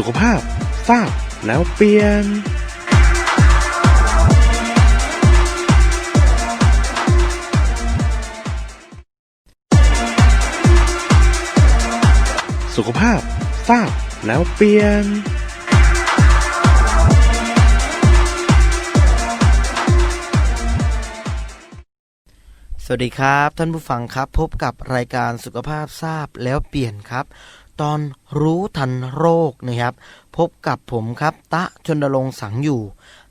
สุขภาพทราบแล้วเปลี่ยนสุขภาพทราบแล้วเปลี่ยน สวัสดีครับ ท่านผู้ฟังครับ พบกับรายการสุขภาพทราบแล้วเปลี่ยนครับ ตอนรู้ทันโรคนะครับ พบกับผมครับ ตะชนรงสังอยู่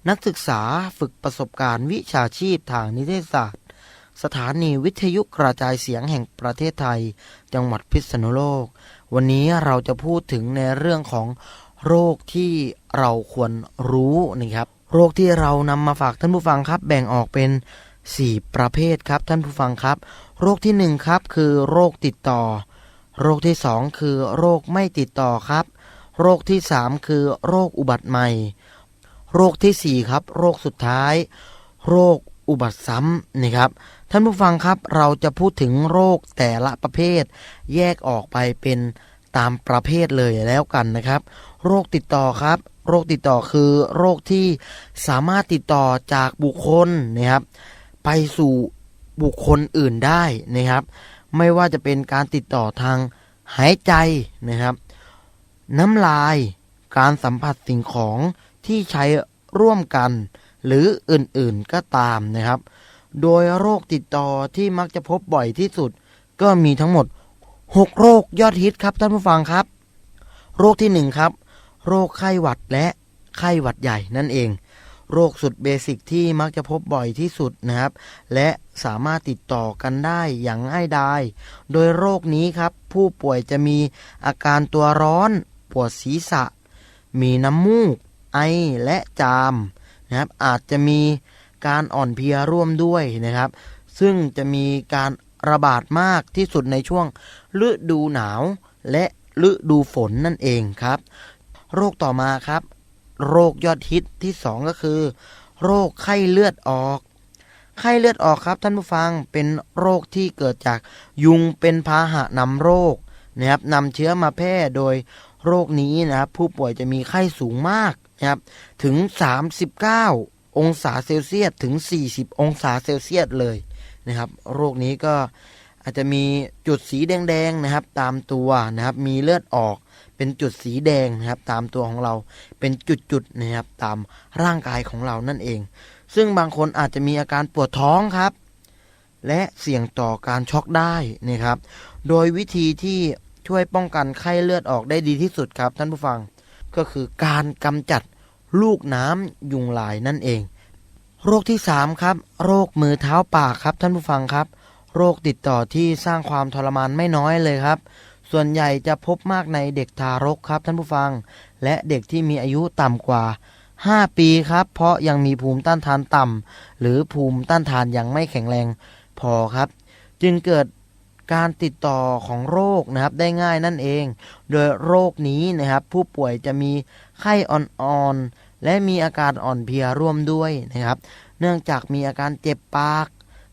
นักศึกษาฝึกประสบการณ์วิชาชีพทางนิเทศศาสตร์ สถานีวิทยุกระจายเสียงแห่งประเทศไทย จังหวัดพิษณุโลก วันนี้เราจะพูดถึงในเรื่องของโรคที่เราควรรู้นะครับ โรคที่เรานำมาฝากท่านผู้ฟังครับ แบ่งออกเป็น 4 ประเภทครับท่านผู้ฟังครับ โรคที่1ครับคือโรคติดต่อ โรคที่ 2 คือโรคไม่ติดต่อครับ โรคที่ 3 คือโรคอุบัติใหม่ โรคทีสี่ 4 ครับ โรคสุดท้าย โรคอุบัติซ้ำนะครับ ท่านผู้ฟังครับเราจะพูดถึงโรคแต่ละประเภท แยกออกไปเป็นตามประเภทเลยแล้วกันนะครับ โรคติดต่อครับ โรคติดต่อคือโรคที่สามารถติดต่อจากบุคคลนะครับ ไปสู่บุคคลอื่นได้นะครับ ไม่ว่าจะเป็นการติดต่อทาง หายใจนะครับ น้ำลาย การสัมผัสสิ่งของที่ใช้ร่วมกัน หรืออื่นๆก็ตามนะครับ โดยโรคติดต่อที่มักจะพบบ่อยที่สุด ก็มีทั้งหมด 6 โรคยอดฮิตครับท่านผู้ฟังครับ โรคที่ 1 ครับ โรคไข้หวัดและไข้หวัดใหญ่นั่นเอง โรคสุดเบสิกที่มักจะพบบ่อยที่สุดนะครับ และสามารถติดต่อกันได้อย่างง่ายดาย โดยโรคนี้ครับ ผู้ป่วยจะมีอาการตัวร้อน ปวดศีรษะ มีน้ำมูก ไอและจามนะครับ อาจจะมีการอ่อนเพลียร่วมด้วยนะครับ ซึ่งจะมีการระบาดมากที่สุดในช่วงฤดูหนาวและฤดูฝนนั่นเองครับ โรคต่อมาครับ โรคยอดฮิตที่ 2 ก็คือ โรคไข้เลือดออก ไข้เลือดออกครับท่านผู้ฟังเป็นโรคที่เกิดจากยุงเป็นพาหะนำโรคนะครับนำเชื้อมาแพร่โดยโรคนี้นะครับผู้ป่วยจะมีไข้สูงมากนะครับถึง 39 องศาเซลเซียสถึง 40 องศาเซลเซียสเลยนะครับ โรคนี้ก็ อาจจะมีจุดสีแดงๆนะครับ ตามตัวนะครับ มีเลือดออกเป็นจุดสีแดงนะครับ ตามตัวของเราเป็นจุดๆนะครับตามร่างกายของเรานั่นเอง ซึ่งบางคนอาจจะมีอาการปวดท้องครับ และเสี่ยงต่อการช็อกได้นะครับ โดยวิธีที่ช่วยป้องกันไข้เลือดออกได้ดีที่สุดครับ ท่านผู้ฟังก็คือการกำจัดลูกน้ำยุงลายนั่นเอง โรคที่ 3 ครับ โรคมือเท้าปากครับท่านผู้ฟังครับ โรคติดต่อที่สร้างความทรมานไม่น้อยเลยครับ ส่วนใหญ่จะพบมากในเด็กทารกครับท่านผู้ฟัง และเด็กที่มีอายุต่ำกว่า 5 ปีครับ เพราะยังมีภูมิต้านทานต่ำหรือภูมิต้านทานยังไม่แข็งแรงพอครับ จึงเกิดการติดต่อของโรคนะครับได้ง่ายนั่นเอง โดยโรคนี้นะครับ ผู้ป่วยจะมีไข้อ่อนๆและมีอาการอ่อนเพลียร่วมด้วยนะครับ เนื่องจากมีอาการเจ็บปาก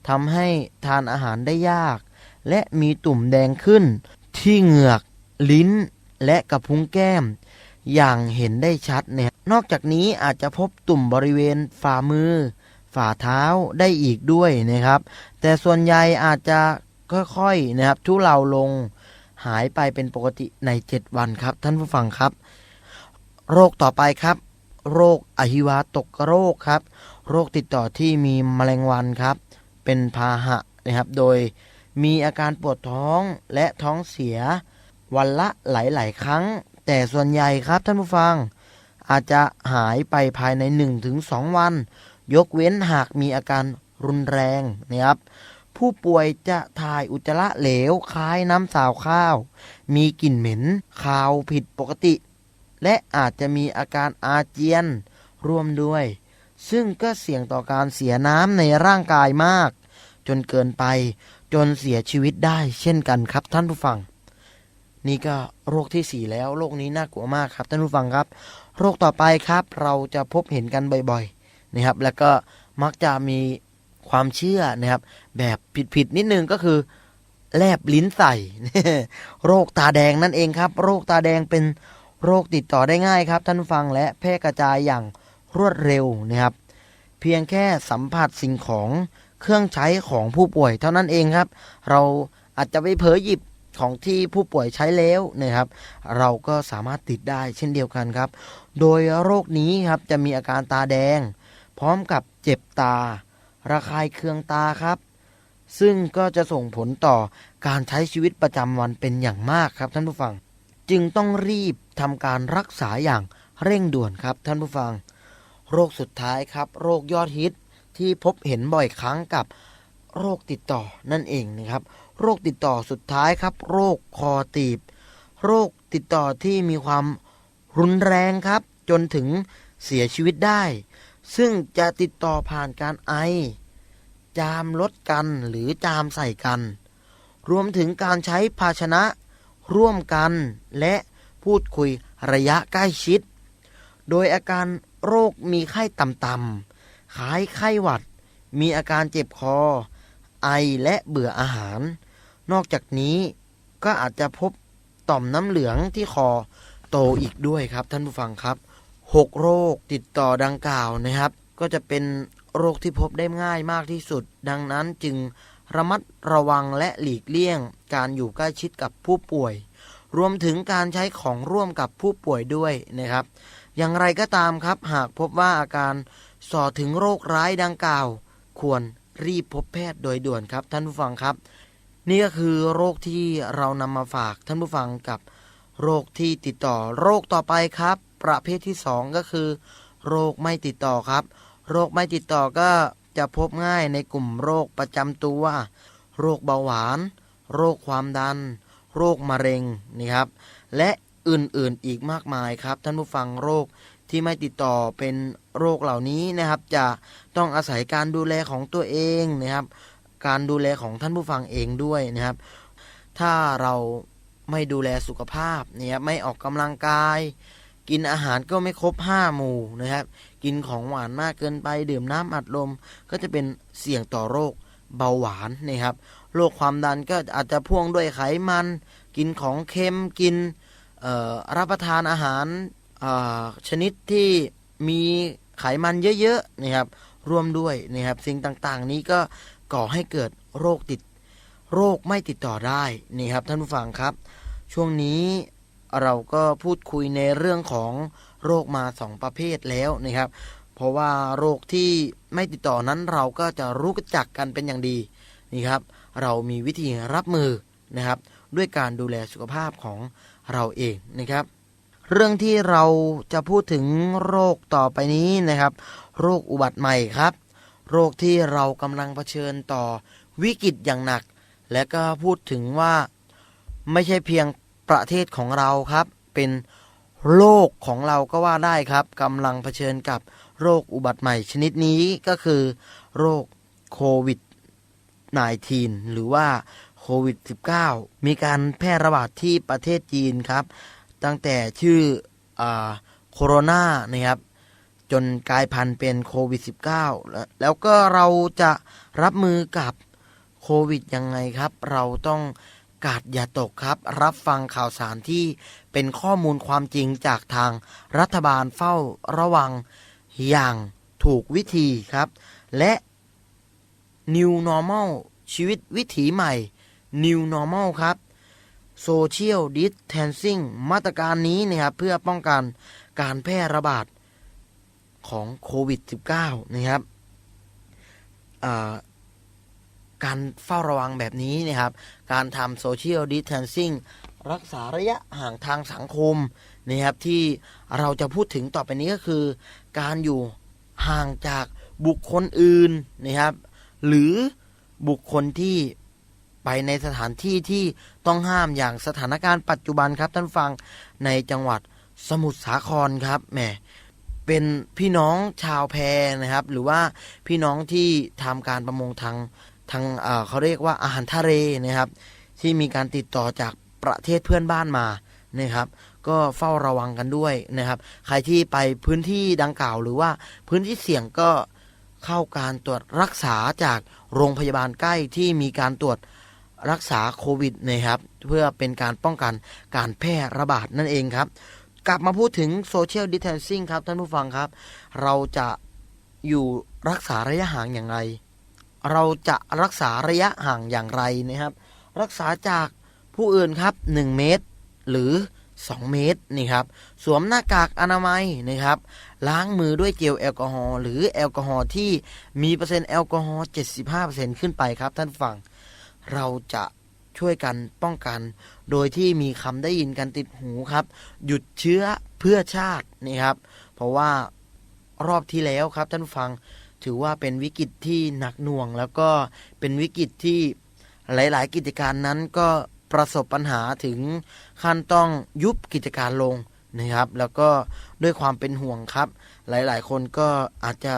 ทำให้ทานอาหารได้ยาก และมีตุ่มแดงขึ้น ที่เหงือก ลิ้น และกระพุ้งแก้ม อย่างเห็นได้ชัดเนี่ยนอกจากนี้อาจจะพบตุ่มบริเวณฝ่ามือ ฝ่าเท้าได้อีกด้วยนะครับ แต่ส่วนใหญ่อาจจะค่อยๆนะครับทุเลาลงหายไปเป็นปกติใน 7 วันครับ ท่านผู้ฟังครับ โรคต่อไปครับ โรคอหิวาตกโรคครับ โรคติดต่อที่มีแมลงวันครับ เป็นพาหะนะครับ โดยมีอาการปวดท้องและท้องเสียวันละหลาย ๆ ครั้ง แต่ส่วนใหญ่ครับท่านผู้ฟัง อาจจะหายไปภายใน 1-2 วัน ยกเว้นหากมีอาการรุนแรงนะครับ ผู้ป่วยจะถ่ายอุจจาระเหลวคล้ายน้ำสาวข้าว มีกลิ่นเหม็นคาวผิดปกติ และอาจจะมีอาการอาเจียนร่วมด้วย ซึ่งก็เสี่ยงต่อการเสียน้ำในร่างกายมาก จนเกินไปจนเสียชีวิตได้ เช่นกันครับท่านผู้ฟัง นี่ก็โรคที่สี่แล้วโรคนี้น่ากลัวมากครับท่านผู้ฟังครับ โรคต่อไปครับเราจะพบเห็นกันบ่อยๆนะครับ แล้วก็มักจะมีความเชื่อนะครับ แบบผิดๆนิดนึงก็คือแลบลิ้นใส่โรคตาแดงนั่นเองครับ โรคตาแดงเป็นโรคติดต่อได้ง่ายครับ ท่านฟังและแพร่กระจายอย่าง รวดเร็วนะครับ เพียงแค่สัมผัสสิ่งของเครื่องใช้ของผู้ป่วยเท่านั้นเองครับ เราอาจจะไปเผลอหยิบของที่ผู้ป่วยใช้แล้วนะครับ เราก็สามารถติดได้เช่นเดียวกันครับ โดยโรคนี้ครับจะมีอาการตาแดง พร้อมกับเจ็บตา ระคายเคืองตาครับ ซึ่งก็จะส่งผลต่อการใช้ชีวิตประจำวันเป็นอย่างมากครับท่านผู้ฟัง จึงต้องรีบทำการรักษาอย่างเร่งด่วนครับท่านผู้ฟัง โรคสุดท้ายครับ โรคยอดฮิตที่พบเห็นบ่อยครั้งกับโรคติดต่อนั่นเองนะครับ โรคติดต่อสุดท้ายครับ โรคคอตีบ โรคติดต่อที่มีความรุนแรงครับ จนถึงเสียชีวิตได้ ซึ่งจะติดต่อผ่านการไอ จามลดกันหรือจามใส่กัน รวมถึงการใช้ภาชนะร่วมกันและพูดคุยระยะใกล้ชิด โดยอาการ โรคมีไข้ต่ำๆคล้ายไข้หวัด มีอาการเจ็บคอ ไอและเบื่ออาหาร นอกจากนี้ก็อาจจะพบต่อมน้ำเหลืองที่คอโตอีกด้วยครับ ท่านผู้ฟังครับหกโรคติดต่อดังกล่าวนะครับ ก็จะเป็นโรคที่พบได้ง่ายมากที่สุด ดังนั้นจึงระมัดระวังและหลีกเลี่ยง การอยู่ใกล้ชิดกับผู้ป่วย รวมถึงการใช้ของร่วมกับผู้ป่วยด้วยนะครับ อย่างไรก็ตามครับ หากพบว่าอาการส่อถึงโรคร้ายดังกล่าว ควรรีบพบแพทย์โดยด่วนครับ ท่านผู้ฟังครับ นี่ก็คือโรคที่เรานำมาฝากท่านผู้ฟังกับโรคที่ติดต่อโรคต่อไปครับ ประเภทที่สองก็คือ โรคไม่ติดต่อครับ โรคไม่ติดต่อก็จะพบง่ายในกลุ่มโรคประจำตัว โรคเบาหวาน โรคความดัน โรคมะเร็งนี่ครับ และ อื่นๆอีกมากมายครับท่านผู้ฟังโรคที่ไม่ติดต่อเป็นโรคเหล่านี้นะครับ จะต้องอาศัยการดูแลของตัวเองนะครับ การดูแลของท่านผู้ฟังเองด้วยนะครับ ถ้าเราไม่ดูแลสุขภาพเนี่ยครับไม่ออกกำลังกาย กินอาหารก็ไม่ครบห้าหมู่นะครับ กินของหวานมากเกินไปดื่มน้ำอัดลม ก็จะเป็นเสี่ยงต่อโรคเบาหวานนะครับโรคความดันก็อาจจะพ่วงด้วยไขมัน กินของเค็มกิน รับประทานอาหารชนิดที่มีไขมันเยอะๆนะครับร่วมด้วยนะครับสิ่งต่างๆ นี้ก็ก่อให้เกิดโรคติดโรคไม่ติดต่อได้นี่ครับท่านผู้ฟังครับ ช่วงนี้เราก็พูดคุยในเรื่องของโรคมาสองประเภทแล้วนะครับ เพราะว่าโรคที่ไม่ติดต่อนั้นเราก็จะรู้จักกันเป็นอย่างดีนี่ครับ เรามีวิธีรับมือนะครับ ด้วยการดูแลสุขภาพของ เราเองนะครับ เรื่องที่เราจะพูดถึงโรคต่อไปนี้นะครับ โรคอุบัติใหม่ครับ โรคที่เรากำลังเผชิญต่อวิกฤตอย่างหนัก และก็พูดถึงว่า ไม่ใช่เพียงประเทศของเราครับ เป็นโลกของเราก็ว่าได้ครับกำลังเผชิญกับโรคอุบัติใหม่ชนิดนี้ก็คือ โรคโควิด -19 หรือว่า โควิด -19 มีการแพร่ระบาดที่ประเทศจีนครับ ตั้งแต่ชื่ออาโคโรนานะครับ จนกลายพันธุ์เป็นโควิด -19 แล้วแล้วก็เราจะรับมือกับโควิดยังไงครับ เราต้องกาดอย่าตกครับ รับฟังข่าวสารที่เป็นข้อมูลความจริงจากทางรัฐบาลเฝ้าระวังอย่างถูกวิธีครับ และ New Normal ชีวิตวิถีใหม่ New Normal ครับ Social Distancing มาตรการนี้นะครับเพื่อป้องกันการแพร่ระบาดของโควิด -19 นะครับการเฝ้าระวังแบบนี้นะครับ การทำ Social Distancing รักษาระยะห่างทางสังคมนะครับที่เราจะพูดถึงต่อไปนี้ก็คือ การอยู่ห่างจากบุคคลอื่นนะครับ หรือบุคคลที่ ไปในสถานที่ที่ต้องห้ามอย่างสถานการณ์ปัจจุบันครับท่านฟังในจังหวัดสมุทรสาครครับแหมเป็นพี่น้องชาวแพนะครับ หรือว่าพี่น้องที่ทำการประมงทางทางเอ่อเขาเรียกว่าอาหารทะเลนะครับ ที่มีการติดต่อจากประเทศเพื่อนบ้านมานะครับ ก็เฝ้าระวังกันด้วยนะครับ ใครที่ไปพื้นที่ดังกล่าวหรือว่าพื้นที่เสี่ยงก็เข้าการตรวจรักษาจากโรงพยาบาลใกล้ที่มีการตรวจ รักษาโควิดนะครับ เพื่อเป็นการป้องกันการแพร่ระบาดนั่นเองครับ กลับมาพูดถึงโซเชียลดิ t ทนซิ่งครับ ท่านผู้ฟังครับ เราจะอยู่รักษาระยะห่างอย่างไร เราจะรักษาระยะห่างอย่างไรนะครับ รักษาจากผู้อื่นครับ 1 เมตร หรือ 2 เมตรนี่ครับ สวมหน้ากากอนามัยนะครับ ล้างมือด้วยเจลแอลกอฮอล์หรือแอลกอฮอล์ที่มีเปอร์เซ็นต์แอลกอฮอล์75%ขึ้นไปครับท่านฟัง เราจะช่วยกันป้องกัน โดยที่มีคำได้ยินกันติดหูครับ หยุดเชื้อเพื่อชาตินี่ครับ เพราะว่ารอบที่แล้วครับท่านฟังถือว่าเป็นวิกฤตที่หนักหน่วง แล้วก็เป็นวิกฤตที่หลาย ๆ กิจการนั้นก็ประสบปัญหาถึงขั้นต้องยุบกิจการลงนะครับ แล้วก็ด้วยความเป็นห่วงครับ หลาย ๆ คนก็อาจจะ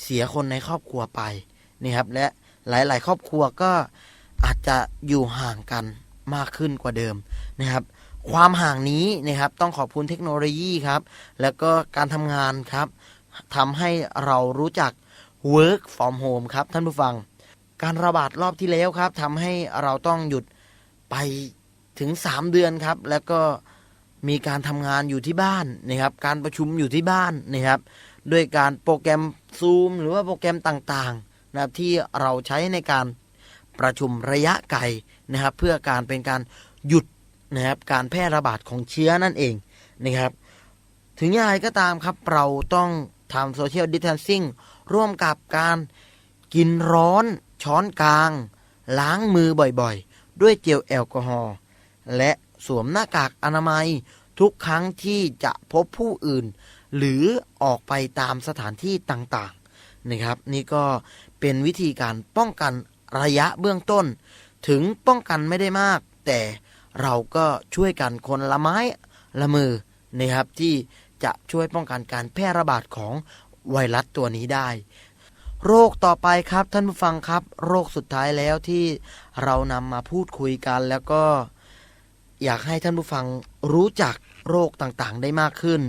เสียคนในครอบครัวไปนะครับและหลาย ๆ ครอบครัวก็ อาจจะอยู่ห่างกันมากขึ้นกว่าเดิมนะครับ ความห่างนี้นะครับต้องขอบคุณเทคโนโลยีครับ แล้วก็การทำงานครับทำให้เรารู้จัก work from home ครับท่านผู้ฟัง การระบาดรอบที่แล้วครับทำให้เราต้องหยุดไปถึง 3 เดือนครับ แล้วก็มีการทำงานอยู่ที่บ้านนะครับ การประชุมอยู่ที่บ้านนะครับ ด้วยการโปรแกรม Zoom หรือว่าโปรแกรมต่างๆนะครับที่เราใช้ในการ ประชุมระยะไกลนะครับ เพื่อการเป็นการหยุดนะครับการแพร่ระบาดของเชื้อนั่นเองนะครับ ถึงอย่างไรก็ตามครับเราต้องทำโซเชียลดิ t ทนซิ่งร่วมกับการกินร้อนช้อนกลาง ล้างมือบ่อยๆ ด้วยเจลแอลกอฮอล์และสวมหน้ากากอนามัยทุกครั้งที่จะพบผู้อื่น หรือออกไปตามสถานที่ต่างๆนะครับ นี่ก็เป็นวิธีการป้องกัน ระยะเบื้องต้น ถึงป้องกันไม่ได้มาก แต่เราก็ช่วยกันคนละไม้ละมือนะครับที่จะช่วยป้องกันการแพร่ระบาดของไวรัสตัวนี้ได้ โรคต่อไปครับท่านผู้ฟังครับ โรคสุดท้ายแล้วที่เรานำมาพูดคุยกัน แล้วก็อยากให้ท่านผู้ฟังรู้จักโรคต่างๆ ได้มากขึ้น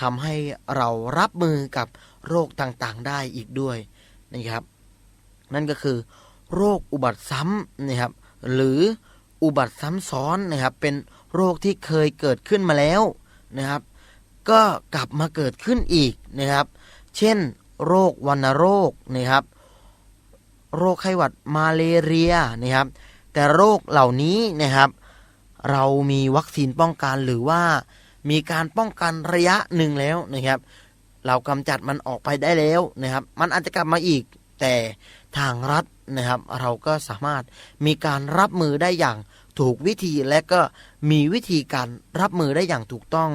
ทำให้เรารับมือกับโรคต่างๆ ได้อีกด้วยนะครับ นั่นก็คือ โรคอุบัติซ้ำนะครับหรืออุบัติซ้ำซ้อนนะครับเป็นโรคที่เคยเกิดขึ้นมาแล้วนะครับ ก็กลับมาเกิดขึ้นอีกนะครับ เช่น โรควัณโรคนะครับ โรคไข้หวัดมาเลเรียนะครับ แต่โรคเหล่านี้นะครับ เรามีวัคซีนป้องกันหรือว่ามีการป้องกันระยะหนึ่งแล้วนะครับ เรากำจัดมันออกไปได้แล้วนะครับ มันอาจจะกลับมาอีก แต่ทางรัฐ นะครับ เราก็สามารถมีการรับมือได้อย่างถูกวิธีและก็มีวิธีการรับมือได้อย่างถูกต้อง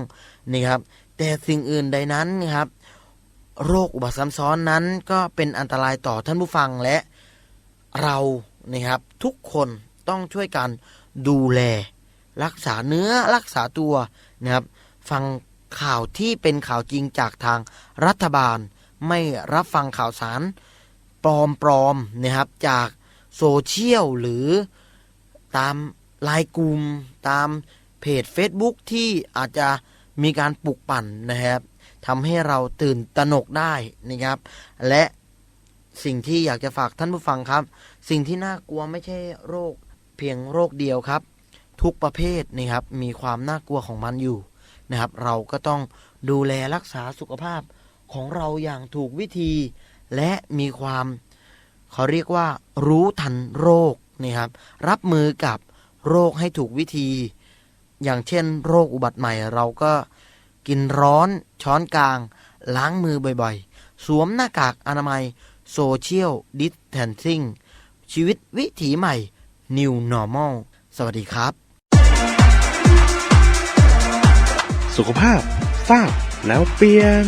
นะครับ แต่สิ่งอื่นใดนั้นนะครับ โรคอุบัติซ้ำซ้อนนั้นก็เป็นอันตรายต่อท่านผู้ฟังและเรานะครับทุกคนต้องช่วยกันดูแล รักษาเนื้อรักษาตัวนะครับ ฟังข่าวที่เป็นข่าวจริงจากทางรัฐบาล ไม่รับฟังข่าวสาร ปลอมๆนะครับจากโซเชียลหรือตามไลน์กลุ่มตามเพจ Facebook ที่อาจจะมีการปลุกปั่นนะครับทำให้เราตื่นตระหนกได้นะครับ และสิ่งที่อยากจะฝากท่านผู้ฟังครับ สิ่งที่น่ากลัวไม่ใช่โรคเพียงโรคเดียวครับ ทุกประเภทนะครับมีความน่ากลัวของมันอยู่นะครับ เราก็ต้องดูแลรักษาสุขภาพของเราอย่างถูกวิธี และมีความเขาเรียกว่ารู้ทันโรคนะครับรับมือกับโรคให้ถูกวิธี อย่างเช่น โรคอุบัติใหม่เราก็กินร้อนช้อนกลาง ล้างมือบ่อยๆ สวมหน้ากากอนามัยโซเชียลดิสแทนซิ่งชีวิตวิถีใหม่ New Normal สวัสดีครับ สุขภาพทราบแล้วเปลี่ยน